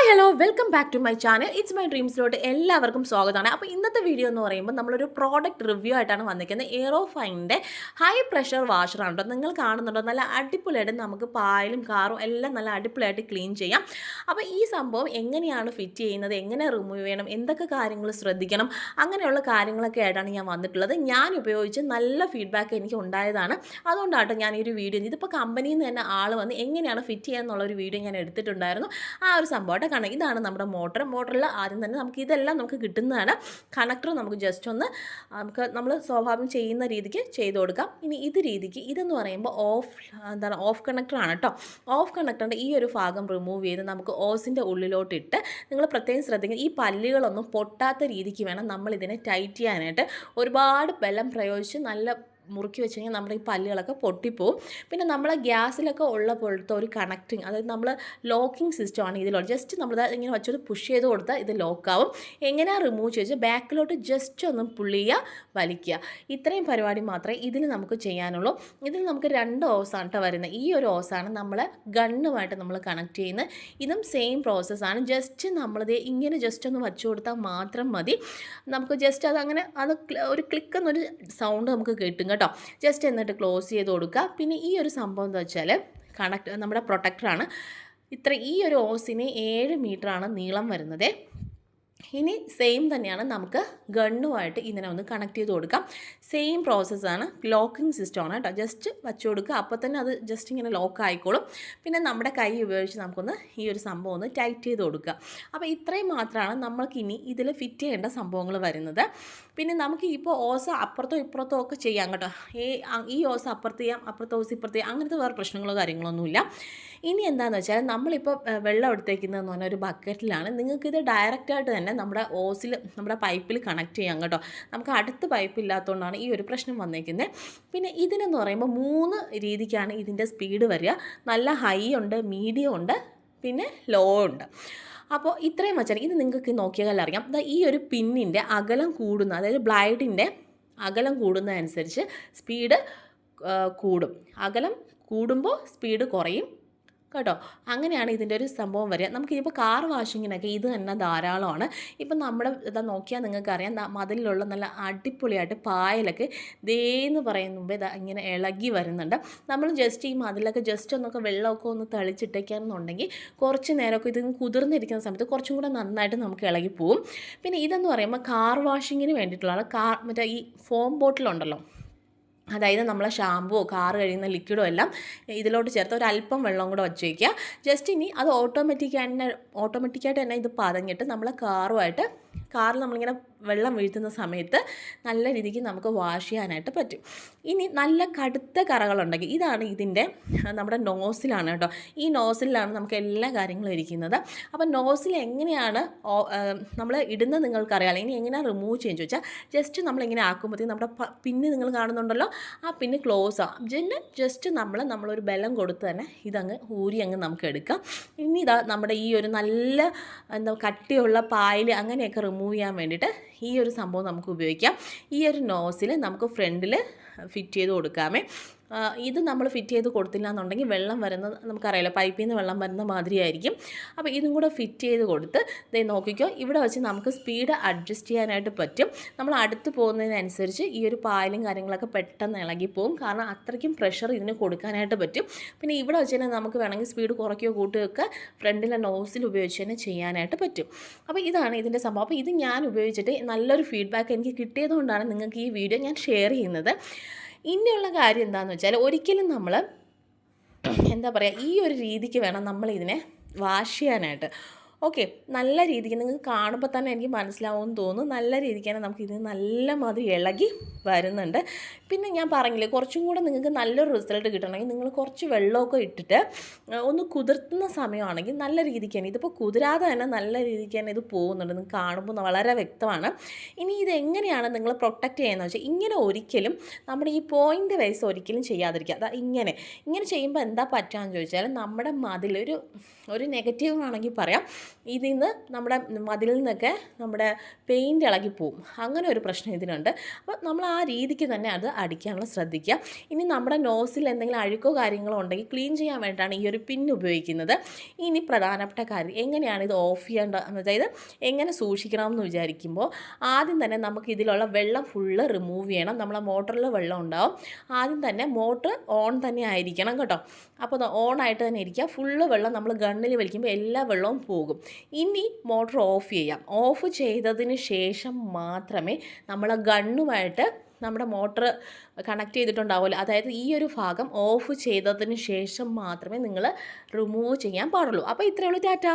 Hi hello welcome back to my channel it's my ഡ്രീംസിലോട്ട് എല്ലാവർക്കും സ്വാഗതമാണ്. അപ്പോൾ ഇന്നത്തെ വീഡിയോ എന്ന് പറയുമ്പോൾ നമ്മളൊരു പ്രോഡക്റ്റ് റിവ്യൂ ആയിട്ടാണ് വന്നിരിക്കുന്നത്. എയറോഫൈന്റെ ഹൈ പ്രഷർ വാഷറാണ് കേട്ടോ നിങ്ങൾ കാണുന്നുണ്ടോ? നല്ല അടിപൊളിയായിട്ട് നമുക്ക് പായലും കാറും എല്ലാം നല്ല അടിപൊളിയായിട്ട് ക്ലീൻ ചെയ്യാം. അപ്പോൾ ഈ സംഭവം എങ്ങനെയാണ് ഫിറ്റ് ചെയ്യുന്നത്? എങ്ങനെ റിമൂവ് ചെയ്യണം? എന്തൊക്കെ കാര്യങ്ങൾ ശ്രദ്ധിക്കണം? അങ്ങനെയുള്ള കാര്യങ്ങളൊക്കെ ആയിട്ടാണ് ഞാൻ വന്നിട്ടുള്ളത്. ഞാൻ ഉപയോഗിച്ച് നല്ല ഫീഡ്ബാക്ക് എനിക്ക് ഉണ്ടായതാണ്. അതുകൊണ്ടാട്ടോ ഞാൻ ഈ ഒരു വീഡിയോ ഇതിപ്പോൾ കമ്പനിയിൽ നിന്ന് തന്നെ ആൾ വന്ന് എങ്ങനെയാണ് ഫിറ്റ് ചെയ്യുക എന്നുള്ളൊരു വീഡിയോ ഞാൻ എടുത്തിട്ടുണ്ടായിരുന്നു. ആ ഒരു സംഭവമായിട്ട് കാണാം ഇതാണ് നമ്മുടെ മോട്ടർ. മോട്ടറിൽ ആദ്യം തന്നെ നമുക്ക് ഇതെല്ലാം നമുക്ക് കിട്ടുന്നതാണ്. കണക്ടർ നമുക്ക് ജസ്റ്റ് ഒന്ന് നമുക്ക് നമ്മൾ സ്വാഭാവികം ചെയ്യുന്ന രീതിക്ക് ചെയ്ത് കൊടുക്കാം. ഇനി ഇത് രീതിക്ക് ഇതെന്ന് പറയുമ്പോൾ ഓഫ് എന്താണ് ഓഫ് കണക്ടറാണ് കേട്ടോ ഓഫ് കണക്ടറിന്റെ ഈ ഒരു ഭാഗം റിമൂവ് ചെയ്ത് നമുക്ക് ഓസിന്റെ ഉള്ളിലോട്ടിട്ട് നിങ്ങൾ പ്രത്യേകം ശ്രദ്ധിക്കുക. ഈ പല്ലുകളൊന്നും പൊട്ടാത്ത രീതിക്ക് വേണം നമ്മൾ ഇതിനെ ടൈറ്റ് ചെയ്യാനായിട്ട്. ഒരുപാട് ബലം പ്രയോഗിച്ച് നല്ല മുറുക്കി വെച്ച് കഴിഞ്ഞാൽ നമ്മുടെ ഈ പല്ലുകളൊക്കെ പൊട്ടിപ്പോവും. പിന്നെ നമ്മളെ ഗ്യാസിലൊക്കെ ഉള്ള പോലത്തെ ഒരു കണക്റ്റിങ് അതായത് നമ്മൾ ലോക്കിംഗ് സിസ്റ്റം ആണ് ഇതിലുള്ളത്. ജസ്റ്റ് നമ്മൾ ഇങ്ങനെ വെച്ചത് പുഷ് ചെയ്ത് കൊടുത്താൽ ഇത് ലോക്കാവും എങ്ങനെയാണ് റിമൂവ് ചെയ്ത് ബാക്കിലോട്ട് ജസ്റ്റ് ഒന്ന് പുള്ളി ചെയ്യുക വലിക്കുക. ഇത്രയും പരിപാടി മാത്രമേ ഇതിൽ നമുക്ക് ചെയ്യാനുള്ളൂ. ഇതിൽ നമുക്ക് രണ്ട് ഓസാണ് കേട്ടോ വരുന്നത്. ഈ ഒരു ഓസാണ് നമ്മൾ ഗണ്ണുമായിട്ട് നമ്മൾ കണക്ട് ചെയ്യുന്നത്. ഇതും സെയിം പ്രോസസ്സാണ് ജസ്റ്റ് നമ്മളിത് ഇങ്ങനെ ജസ്റ്റ് ഒന്ന് വച്ചു കൊടുത്താൽ മാത്രം മതി. നമുക്ക് ജസ്റ്റ് അതങ്ങനെ അത് ഒരു ക്ലിക്ക് എന്നൊരു സൗണ്ട് നമുക്ക് കേട്ടോ. ജസ്റ്റ് എന്നിട്ട് ക്ലോസ് ചെയ്ത് കൊടുക്കുക. പിന്നെ ഈ ഒരു സംഭവം എന്താ വെച്ചാൽ കണക്ട് നമ്മുടെ പ്രൊട്ടക്ടറാണ് ഇത്ര ഈ ഒരു ഓസിന് ഏഴ് മീറ്ററാണ് നീളം വരുന്നത്. ഇനി സെയിം തന്നെയാണ് നമുക്ക് ഗണ്ണുമായിട്ട് ഇതിനെ ഒന്ന് കണക്ട് ചെയ്ത് കൊടുക്കാം. സെയിം പ്രോസസ്സാണ് ലോക്കിംഗ് സിസ്റ്റമാണ് കേട്ടോ. ജസ്റ്റ് വച്ചു കൊടുക്കുക. അപ്പോൾ തന്നെ അത് ജസ്റ്റ് ഇങ്ങനെ ലോക്ക് ആയിക്കോളും. പിന്നെ നമ്മുടെ കൈ ഉപയോഗിച്ച് നമുക്കൊന്ന് ഈ ഒരു സംഭവം ഒന്ന് ടൈറ്റ് ചെയ്ത് കൊടുക്കുക. അപ്പോൾ ഇത്രയും മാത്രമാണ് നമ്മൾക്ക് ഇനി ഇതിൽ ഫിറ്റ് ചെയ്യേണ്ട സംഭവങ്ങൾ വരുന്നത്. പിന്നെ നമുക്ക് ഇപ്പോൾ ഓസ അപ്പുറത്തോ ഇപ്പുറത്തോ ഒക്കെ ചെയ്യാം കേട്ടോ. ഈ ഈ ഓസ അപ്പുറത്ത് ചെയ്യാം അപ്പുറത്തെ ഓസ് ഇപ്പുറത്ത് ചെയ്യാം. അങ്ങനത്തെ വേറെ പ്രശ്നങ്ങളോ കാര്യങ്ങളൊന്നുമില്ല. ഇനി എന്താണെന്ന് വെച്ചാൽ നമ്മളിപ്പോൾ വെള്ളം എടുത്തേക്കുന്നതെന്ന് പറഞ്ഞാൽ ഒരു ബക്കറ്റിലാണ്. നിങ്ങൾക്കിത് ഡയറക്റ്റായിട്ട് തന്നെ നമ്മുടെ ഓസിൽ നമ്മുടെ പൈപ്പിൽ കണക്ട് ചെയ്യാം കേട്ടോ. നമുക്ക് അടുത്ത് പൈപ്പ് ഇല്ലാത്തതുകൊണ്ടാണ് ഈ ഒരു പ്രശ്നം വന്നേക്കുന്നത് പിന്നെ ഇതിനെന്ന് പറയുമ്പോൾ മൂന്ന് രീതിക്കാണ് ഇതിന്റെ സ്പീഡ് വരിക. നല്ല ഹൈ ഉണ്ട് മീഡിയം ഉണ്ട് പിന്നെ ലോ ഉണ്ട്. അപ്പോൾ ഇത്രയും വെച്ചാൽ ഇത് നിങ്ങൾക്ക് നോക്കിയാൽ അറിയാം. ഈ ഒരു പിന്നിന്റെ അകലം കൂടുന്ന അതായത് ബ്ലൈഡിന്റെ അകലം കൂടുന്നതനുസരിച്ച് സ്പീഡ് കൂടും. അകലം കൂടുമ്പോൾ സ്പീഡ് കുറയും. കേട്ടോ. അങ്ങനെയാണ് ഇതിന്റെ ഒരു സംഭവം വരിക. നമുക്കിപ്പോൾ കാർ വാഷിങ്ങിനൊക്കെ ഇത് തന്നെ ധാരാളമാണ്. ഇപ്പം നമ്മുടെ ഇതാ നോക്കിയാൽ നിങ്ങൾക്കറിയാം മതിലുള്ള നല്ല അടിപൊളിയായിട്ട് പായലൊക്കെ ദേന്ന് പറയുന്ന മുമ്പേ ഇതാ ഇങ്ങനെ ഇളകി വരുന്നുണ്ട്. നമ്മൾ ജസ്റ്റ് ഈ മതിലൊക്കെ ജസ്റ്റ് ഒന്നൊക്കെ വെള്ളമൊക്കെ ഒന്ന് തളിച്ചിട്ടേക്കാന്നുണ്ടെങ്കിൽ കുറച്ച് നേരമൊക്കെ ഇത് കുതിർന്നിരിക്കുന്ന സമയത്ത് കുറച്ചും കൂടെ നന്നായിട്ട് നമുക്ക് ഇളകി പോവും. പിന്നെ ഇതെന്ന് പറയുമ്പോൾ കാർ വാഷിങ്ങിന് വേണ്ടിയിട്ടുള്ളതാണ് കാർ മറ്റേ ഈ ഫോം ബോട്ടിലുണ്ടല്ലോ അതായത് നമ്മളെ ഷാമ്പുവോ കാറ് കഴിയുന്ന ലിക്വിഡോ എല്ലാം ഇതിലോട്ട് ചേർത്ത് ഒരു അല്പം വെള്ളം കൂടെ വച്ച് വയ്ക്കുക ജസ്റ്റ് ഇനി അത് ഓട്ടോമാറ്റിക് തന്നെ ഓട്ടോമാറ്റിക്കായിട്ട് തന്നെ ഇത് പതഞ്ഞിട്ട് നമ്മൾ കാറുമായിട്ട് കാറിൽ നമ്മളിങ്ങനെ വെള്ളം വീഴ്ത്തുന്ന സമയത്ത് നല്ല രീതിക്ക് നമുക്ക് വാഷ് ചെയ്യാനായിട്ട് പറ്റും. ഇനി നല്ല കടുത്ത കറകളുണ്ടെങ്കിൽ ഇതാണ് ഇതിന്റെ നമ്മുടെ നോസിലാണ് കേട്ടോ. ഈ നോസിലാണ് നമുക്ക് എല്ലാ കാര്യങ്ങളും ഇരിക്കുന്നത്. അപ്പം നോസിൽ എങ്ങനെയാണ് നമ്മൾ ഇടുന്നത് നിങ്ങൾക്കറിയാം. ഇനി എങ്ങനെയാണ് റിമൂവ് ചെയ്യുന്നത് ചോദിച്ചാൽ ജസ്റ്റ് നമ്മളിങ്ങനെ ആക്കുമ്പോഴത്തേക്കും നമ്മുടെ പിന്നെ നിങ്ങൾ കാണുന്നുണ്ടല്ലോ ആ പിന്നെ ക്ലോസ് ആവും പിന്നെ ജസ്റ്റ് നമ്മൾ നമ്മളൊരു ബലം കൊടുത്ത് തന്നെ ഇതങ്ങ് ഊരി അങ്ങ് നമുക്ക് എടുക്കാം. ഇനി ഇതാ നമ്മുടെ ഈ ഒരു നല്ല എന്താ കട്ടിയുള്ള പായൽ അങ്ങനെയൊക്കെ റിമൂവ് ചെയ്യാൻ വേണ്ടിയിട്ട് ഈ ഒരു സംഭവം നമുക്ക് ഉപയോഗിക്കാം. ഈ ഒരു നോസിൽ നമുക്ക് ഫ്രണ്ടിൽ ഫിറ്റ് ചെയ്ത് കൊടുക്കാമേ. ഇത് നമ്മൾ ഫിറ്റ് ചെയ്ത് കൊടുത്തില്ല എന്നുണ്ടെങ്കിൽ വെള്ളം വരുന്ന നമുക്കറിയാലോ പൈപ്പിൽ നിന്ന് വെള്ളം വരുന്ന മാതിരിയായിരിക്കും. അപ്പോൾ ഇതും കൂടെ ഫിറ്റ് ചെയ്ത് കൊടുത്ത് ദേ നോക്കിക്കോ ഇവിടെ വെച്ച് നമുക്ക് സ്പീഡ് അഡ്ജസ്റ്റ് ചെയ്യാനായിട്ട് പറ്റും. നമ്മൾ അടുത്ത് പോകുന്നതിനനുസരിച്ച് ഈ ഒരു പായലും കാര്യങ്ങളൊക്കെ പെട്ടെന്ന് ഇളകിപ്പോവും കാരണം അത്രയ്ക്കും പ്രഷർ ഇതിന് കൊടുക്കാനായിട്ട് പറ്റും. പിന്നെ ഇവിടെ വെച്ച് നമുക്ക് വേണമെങ്കിൽ സ്പീഡ് കുറയ്ക്കുകയോ കൂട്ടുകയൊക്കെ ഫ്രണ്ടിലെ നോസിൽ ഉപയോഗിച്ച് തന്നെ ചെയ്യാനായിട്ട് പറ്റും. അപ്പോൾ ഇതാണ് ഇതിന്റെ സംഭവം. അപ്പോൾ ഇത് ഞാൻ ഉപയോഗിച്ചിട്ട് നല്ലൊരു ഫീഡ്ബാക്ക് എനിക്ക് കിട്ടിയതുകൊണ്ടാണ് നിങ്ങൾക്ക് ഈ വീഡിയോ ഞാൻ ഷെയർ ചെയ്യുന്നത്. ഇനിയുള്ള കാര്യം എന്താണെന്ന് വെച്ചാൽ ഒരിക്കലും നമ്മൾ എന്താ പറയുക ഈ ഒരു രീതിക്ക് വേണം നമ്മളിതിനെ വാഷ് ചെയ്യാനായിട്ട് ഓക്കെ നല്ല രീതിക്ക് നിങ്ങൾ കാണുമ്പോൾ തന്നെ എനിക്ക് മനസ്സിലാവുമെന്ന് തോന്നുന്നു. നല്ല രീതിക്ക് തന്നെ നമുക്ക് ഇതിന് നല്ല മാതിരി ഇളകി വരുന്നുണ്ട്. പിന്നെ ഞാൻ പറഞ്ഞില്ലേ കുറച്ചും കൂടെ നിങ്ങൾക്ക് നല്ലൊരു റിസൾട്ട് കിട്ടണമെങ്കിൽ നിങ്ങൾ കുറച്ച് വെള്ളമൊക്കെ ഇട്ടിട്ട് ഒന്ന് കുതിർത്തുന്ന സമയമാണെങ്കിൽ നല്ല രീതിക്ക് തന്നെ ഇതിപ്പോൾ കുതിരാതെ തന്നെ നല്ല രീതിക്ക് തന്നെ ഇത് പോകുന്നുണ്ട്. നിങ്ങൾക്ക് കാണുമ്പോൾ വളരെ വ്യക്തമാണ്. ഇനി ഇത് എങ്ങനെയാണ് നിങ്ങൾ പ്രൊട്ടക്റ്റ് ചെയ്യുന്നത് വെച്ചാൽ ഇങ്ങനെ ഒരിക്കലും നമ്മുടെ ഈ പോയിന്റ് വൈസ് ഒരിക്കലും ചെയ്യാതിരിക്കുക. അതാ ഇങ്ങനെ ഇങ്ങനെ ചെയ്യുമ്പോൾ എന്താ പറ്റുകയെന്ന് ചോദിച്ചാൽ നമ്മുടെ മതിൽ ഒരു ഒരു നെഗറ്റീവ് ആണെങ്കിൽ പറയാം ഇതിൽ നിന്ന് നമ്മുടെ മതിലിൽ നിന്നൊക്കെ നമ്മുടെ പെയിന്റ് ഇളകി പോവും അങ്ങനെ ഒരു പ്രശ്നം ഇതിനുണ്ട്. അപ്പോൾ നമ്മൾ ആ രീതിക്ക് തന്നെ അത് അടിക്കാനുള്ള ശ്രദ്ധിക്കുക. ഇനി നമ്മുടെ നോസിൽ എന്തെങ്കിലും അഴുക്കോ കാര്യങ്ങളോ ഉണ്ടെങ്കിൽ ക്ലീൻ ചെയ്യാൻ വേണ്ടിയിട്ടാണ് ഈ ഒരു പിൻ ഉപയോഗിക്കുന്നത്. ഇനി പ്രധാനപ്പെട്ട കാര്യം എങ്ങനെയാണ് ഇത് ഓഫ് ചെയ്യേണ്ട? അതായത് എങ്ങനെ സൂക്ഷിക്കണമെന്ന് വിചാരിക്കുമ്പോൾ ആദ്യം തന്നെ നമുക്ക് ഇതിലുള്ള വെള്ളം ഫുള്ള് റിമൂവ് ചെയ്യണം. നമ്മളെ മോട്ടറിൽ വെള്ളം ഉണ്ടാവും. ആദ്യം തന്നെ മോട്ടർ ഓൺ തന്നെ ആയിരിക്കണം കേട്ടോ. അപ്പോൾ ഓൺ ആയിട്ട് തന്നെ ഇരിക്കുക. ഫുള്ള് വെള്ളം നമ്മൾ ഗണ്ണിൽ വലിക്കുമ്പോൾ എല്ലാ വെള്ളവും പോകും. ഇനി മോട്ടർ ഓഫ് ചെയ്യാം. ഓഫ് ചെയ്തതിന് ശേഷം മാത്രമേ നമ്മൾ ഗണ്ണുമായിട്ട് നമ്മുടെ മോട്ടർ കണക്ട് ചെയ്തിട്ടുണ്ടാവുമല്ലോ അതായത് ഈ ഒരു ഭാഗം ഓഫ് ചെയ്തതിന് ശേഷം മാത്രമേ നിങ്ങൾ റിമൂവ് ചെയ്യാൻ പാടുള്ളൂ. അപ്പോൾ ഇത്രയേ ഉള്ളൂ ടാറ്റ.